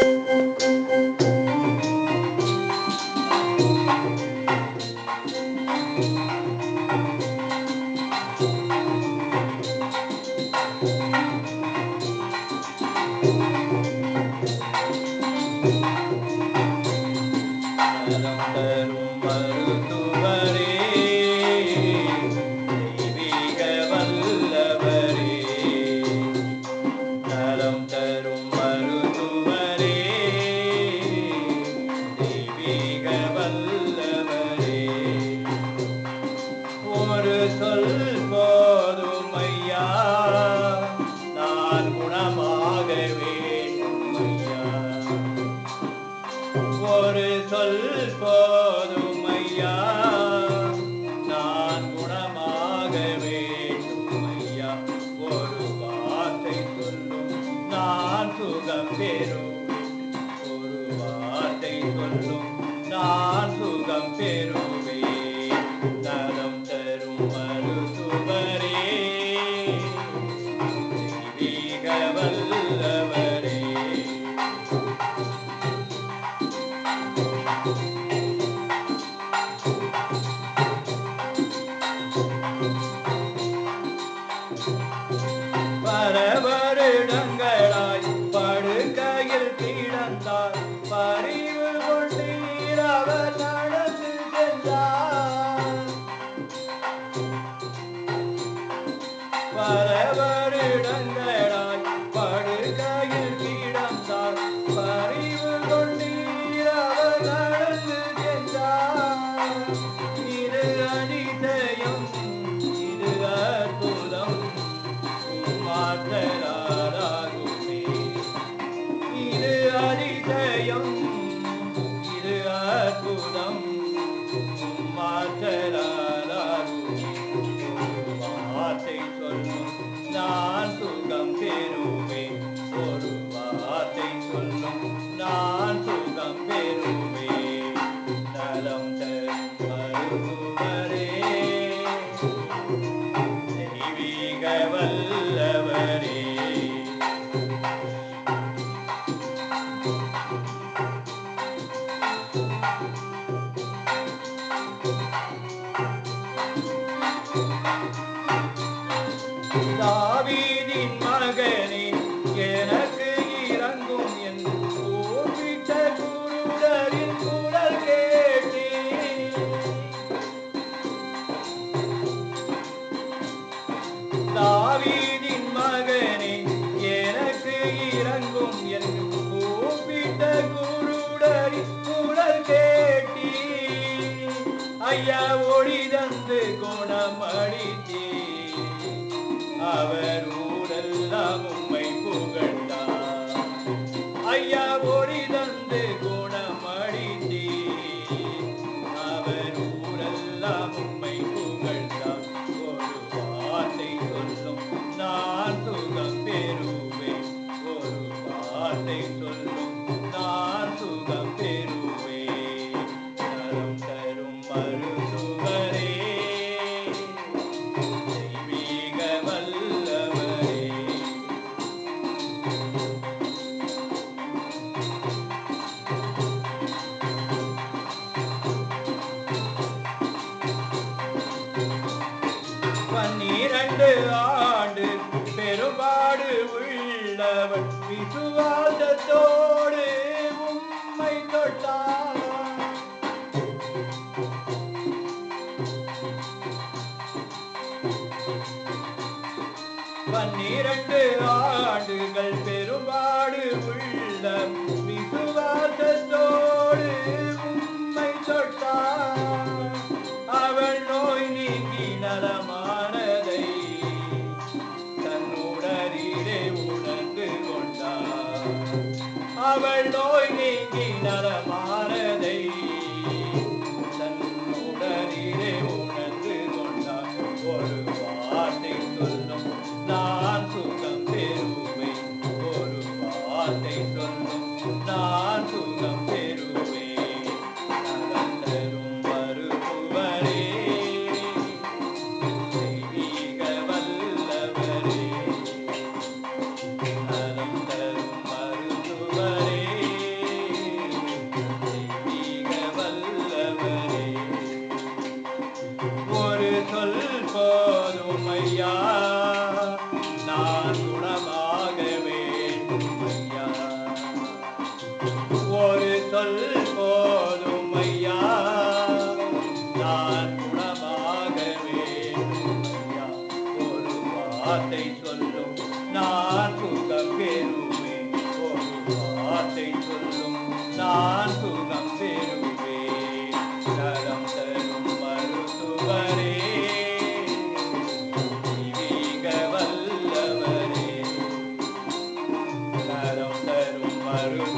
Música ஒரு சொல் போதும் ஐயா. நான் குணமாக வேண்டும் ஐயா. ஒரு வார்த்தை சொல்லும். நான் சுகம் பெறும் மகளாய் படுக்கையில் கிடந்தார். பறிவு கொண்டீர் அவர் நடந்து சென்றார். பரவ தெய்வீக வல்லவரே Ave பன்னிரண்டு ஆண்டு பெருபாடு உள்ளவன் விசுவாசத்தோடு உம்மை தொட்டான் பன்னிரண்டு ஆண்டுகள் பெருபாடு உள்ள விசுவா அவள் நோய் நீங்கி நலமா? Música Maria.